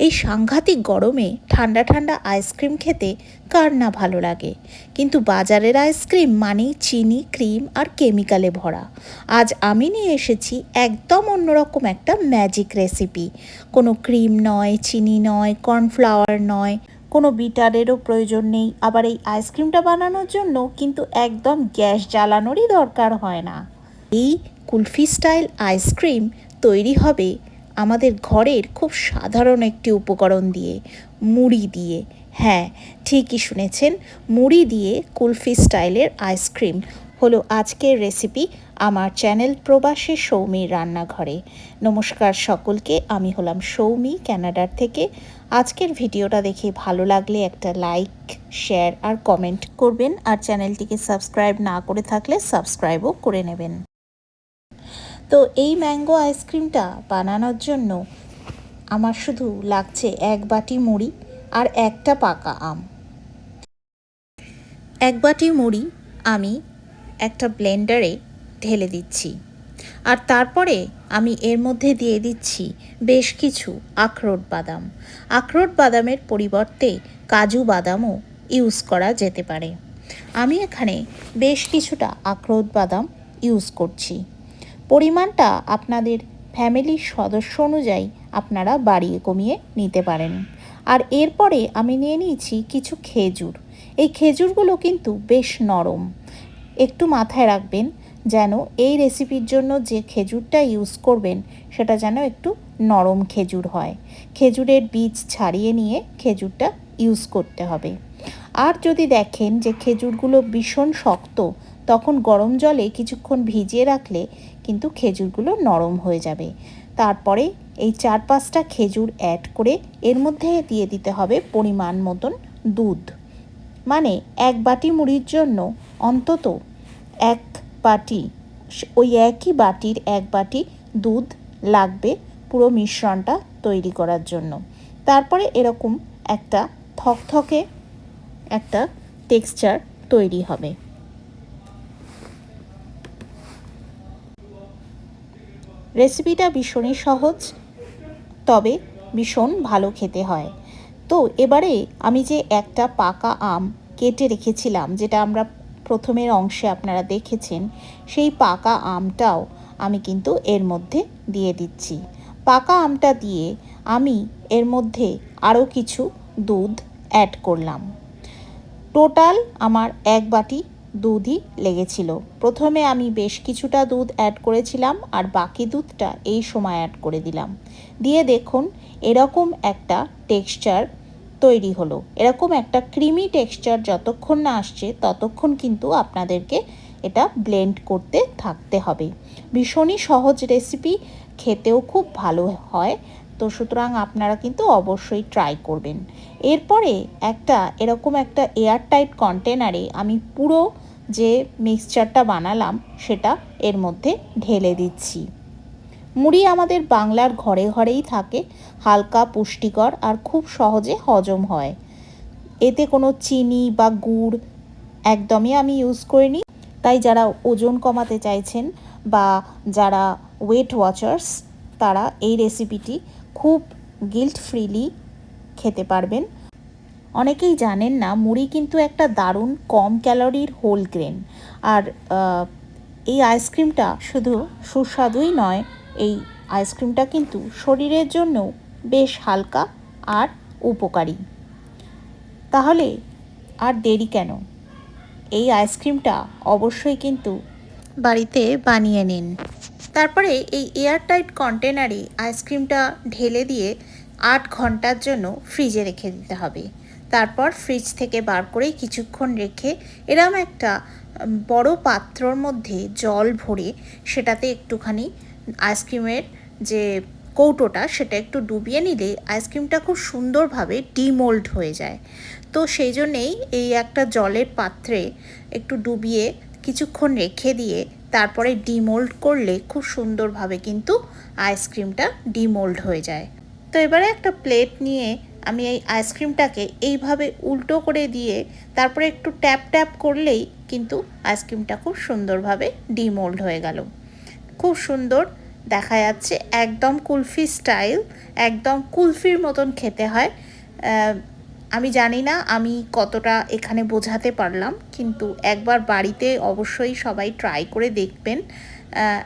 এই সাংঘাতিক গরমে ঠান্ডা ঠান্ডা আইসক্রিম খেতে কার না ভালো লাগে? কিন্তু বাজারের আইসক্রিম মানেই চিনি, ক্রিম আর কেমিক্যালে ভরা। আজ আমি নিয়ে এসেছি একদম অন্যরকম একটা ম্যাজিক রেসিপি। কোনো ক্রিম নয়, চিনি নয়, কর্নফ্লাওয়ার নয়, কোনো বিটারেরও প্রয়োজন নেই। আবার এই আইসক্রিমটা বানানোর জন্য কিন্তু একদম গ্যাস জ্বালানোরই দরকার হয় না। এই কুলফি স্টাইল আইসক্রিম তৈরি হবে আমাদের ঘরের খুব সাধারণ একটি উপকরণ দিয়ে, মুড়ি দিয়ে। হ্যাঁ ঠিকই শুনেছেন, মুড়ি দিয়ে কুলফি স্টাইলের আইসক্রিম হলো আজকের রেসিপি আমার চ্যানেল প্রবাসী সৌমির রান্নাঘরে। নমস্কার সকলকে, আমি হলাম সৌমি ক্যানাডার থেকে। আজকের ভিডিওটা দেখে ভালো লাগলে একটা লাইক শেয়ার আর কমেন্ট করবেন। আর চ্যানেলটিকে সাবস্ক্রাইব না করে থাকলে সাবস্ক্রাইবও করে নেবেন। তো এই ম্যাঙ্গো আইসক্রিমটা বানানোর জন্য আমার শুধু লাগছে এক বাটি মুড়ি আর একটা পাকা আম। এক বাটি মুড়ি আমি একটা ব্লেন্ডারে ঢেলে দিচ্ছি আর তারপরে আমি এর মধ্যে দিয়ে দিচ্ছি বেশ কিছু আখরোট বাদাম। আখরোট বাদামের পরিবর্তে কাজু বাদামও ইউজ করা যেতে পারে। আমি এখানে বেশ কিছুটা আখরোট বাদাম ইউজ করছি। পরিমাণটা আপনাদের ফ্যামিলির সদস্য অনুযায়ী আপনারা বাড়িয়ে কমিয়ে নিতে পারেন। আর এরপরে আমি নিয়ে নিয়েছি কিছু খেজুর। এই খেজুরগুলো কিন্তু বেশ নরম। একটু মাথায় রাখবেন যেন এই রেসিপির জন্য যে খেজুরটা ইউজ করবেন, সেটা যেন একটু নরম খেজুর হয়। খেজুরের বীজ ছাড়িয়ে নিয়ে খেজুরটা ইউজ করতে হবে। আর যদি দেখেন যে খেজুরগুলো ভীষণ শক্ত তখন গরম জলে কিছুক্ষণ ভিজিয়ে রাখলে কিন্তু খেজুরগুলো নরম হয়ে যাবে। তারপরে এই চার পাঁচটা খেজুর অ্যাড করে এর মধ্যে দিয়ে দিতে হবে পরিমাণ মতন দুধ। মানে এক বাটি মুড়ির জন্য অন্তত এক বাটি, ওই একই বাটির এক বাটি দুধ লাগবে পুরো মিশ্রণটা তৈরি করার জন্য। তারপরে এরকম একটা থকথকে একটা টেক্সচার তৈরি হবে। রেসিপিটা ভীষণই সহজ, তবে ভীষণ ভালো খেতে হয়। তো এবারে আমি যে একটা পাকা আম কেটে রেখেছিলাম, যেটা আমরা প্রথমের অংশে আপনারা দেখেছেন, সেই পাকা আমটাও আমি কিন্তু এর মধ্যে দিয়ে দিচ্ছি। পাকা আমটা দিয়ে আমি এর মধ্যে আরও কিছু দুধ অ্যাড করলাম। টোটাল আমার এক বাটি দুধই লেগেছিল। প্রথমে আমি বেশ কিছুটা দুধ অ্যাড করেছিলাম আর বাকি দুধটা এই সময় অ্যাড করে দিলাম। দিয়ে দেখুন, এরকম একটা টেক্সচার তৈরি হলো। এরকম একটা ক্রিমি টেক্সচার যতক্ষণ না আসছে, ততক্ষণ কিন্তু আপনাদেরকে এটা ব্লেন্ড করতে থাকতে হবে। ভীষণই সহজ রেসিপি খেতেও খুব ভালো হয়। তো সুতরাং আপনারা কিন্তু অবশ্যই ট্রাই করবেন। এরপরে একটা এরকম একটা এয়ার টাইট কন্টেনারে আমি পুরো যে মিক্সচারটা বানালাম, সেটা এর মধ্যে ঢেলে দিচ্ছি। মুড়ি আমাদের বাংলার ঘরে ঘরেই থাকে, হালকা, পুষ্টিকর আর খুব সহজে হজম হয়। এতে কোনো চিনি বা গুড় একদমই আমি ইউজ করিনি। তাই যারা ওজন কমাতে চাইছেন বা যারা ওয়েট ওয়াচার্স তারা এই রেসিপিটি খুব গিল্ট ফ্রিলি খেতে পারবেন। অনেকেই জানেন না, মুড়ি কিন্তু একটা দারুণ কম ক্যালোরির হোল গ্রেন। আর এই আইসক্রিমটা শুধু সুস্বাদুই নয়, এই আইসক্রিমটা কিন্তু শরীরের জন্য বেশ হালকা আর উপকারী। তাহলে আর দেরি কেন? এই আইসক্রিমটা অবশ্যই কিন্তু বাড়িতে বানিয়ে নিন। তারপরে এই এয়ারটাইট কন্টেনারে আইসক্রিমটা ঢেলে দিয়ে আট ঘণ্টার জন্য ফ্রিজে রেখে দিতে হবে। তারপর ফ্রিজ থেকে বার করে কিছুক্ষণ রেখে এরম একটা বড় পাত্রর মধ্যে জল ভরে সেটাতে একটুখানি আইসক্রিমের যে কৌটোটা সেটা একটু ডুবিয়ে নিলে আইসক্রিমটা খুব সুন্দরভাবে ডিমোল্ড হয়ে যায়। তো সেই জন্যেই এই একটা জলের পাত্রে একটু ডুবিয়ে কিছুক্ষণ রেখে দিয়ে তারপরে ডিমোল্ড করলে খুব সুন্দরভাবে কিন্তু আইসক্রিমটা ডিমোল্ড হয়ে যায়। তো এবারে একটা প্লেট নিয়ে আমি এই আইসক্রিমটাকে এইভাবে উল্টো করে দিয়ে তারপরে একটু ট্যাপ ট্যাপ করলেই কিন্তু আইসক্রিমটা খুব সুন্দরভাবে ডিমোল্ড হয়ে গেল। খুব সুন্দর দেখা যাচ্ছে, একদম কুলফি স্টাইল, একদম কুলফির মতন খেতে হয়। আমি জানি না আমি কতটা এখানে বোঝাতে পারলাম, কিন্তু একবার বাড়িতে অবশ্যই সবাই ট্রাই করে দেখবেন।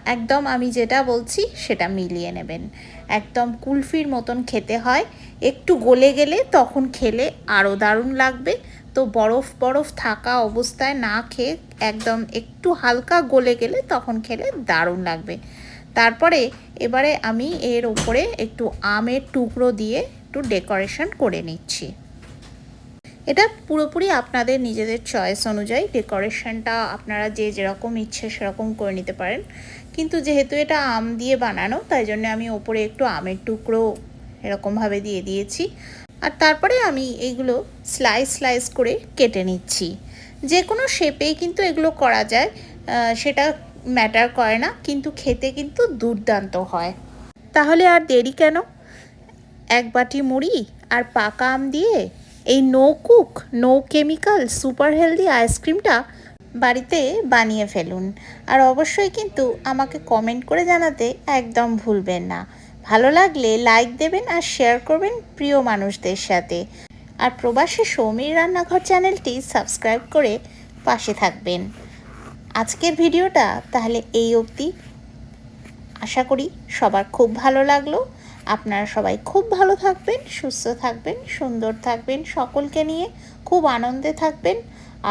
একদম আমি যেটা বলছি সেটা মিলিয়ে নেবেন। একদম কুলফির মতন খেতে হয়। একটু গলে গেলে তখন খেলে আরও দারুণ লাগবে। তো বরফ বরফ থাকা অবস্থায় না খেয়ে একদম একটু হালকা গলে গেলে তখন খেলে দারুণ লাগবে। তারপরে এবারে আমি এর ওপরে একটু আমের টুকরো দিয়ে একটু ডেকোরেশন করে নিচ্ছি। এটা পুরোপুরি আপনাদের নিজেদের চয়েস অনুযায়ী ডেকোরেশনটা আপনারা যে যেরকম ইচ্ছে সেরকম করে নিতে পারেন। কিন্তু যেহেতু এটা আম দিয়ে বানানো, তাই জন্য আমি ওপরে একটু আমের টুকরো এরকমভাবে দিয়ে দিয়েছি। আর তারপরে আমি এইগুলো স্লাইস স্লাইস করে কেটে নিচ্ছি। যে কোনো শেপেই কিন্তু এগুলো করা যায় সেটা ম্যাটার করে না, কিন্তু খেতে কিন্তু দুর্দান্ত হয়। তাহলে আর দেরি কেন? এক বাটি মুড়ি আর পাকা আম দিয়ে এই no cook no chemical super healthy আইসক্রিমটা বাড়িতে বানিয়ে ফেলুন। আর অবশ্যই কিন্তু আমাকে কমেন্ট করে জানাতে একদম ভুলবেন না। ভালো লাগলে লাইক দেবেন আর শেয়ার করবেন প্রিয় মানুষদের সাথে। আর প্রবাসী সৌমির রান্নাঘর চ্যানেলটি সাবস্ক্রাইব করে পাশে থাকবেন। আজকের ভিডিওটা তাহলে এই অবধি। আশা করি সবার খুব ভালো লাগল। আপনারা সবাই খুব ভালো থাকবেন, সুস্থ থাকবেন, সুন্দর থাকবেন, সকলকে নিয়ে খুব আনন্দে থাকবেন।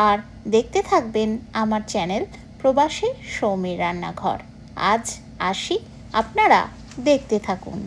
আর দেখতে থাকবেন আমার চ্যানেল প্রবাসী সৌমির রান্নাঘর। আজ আসি, আপনারা দেখতে থাকুন।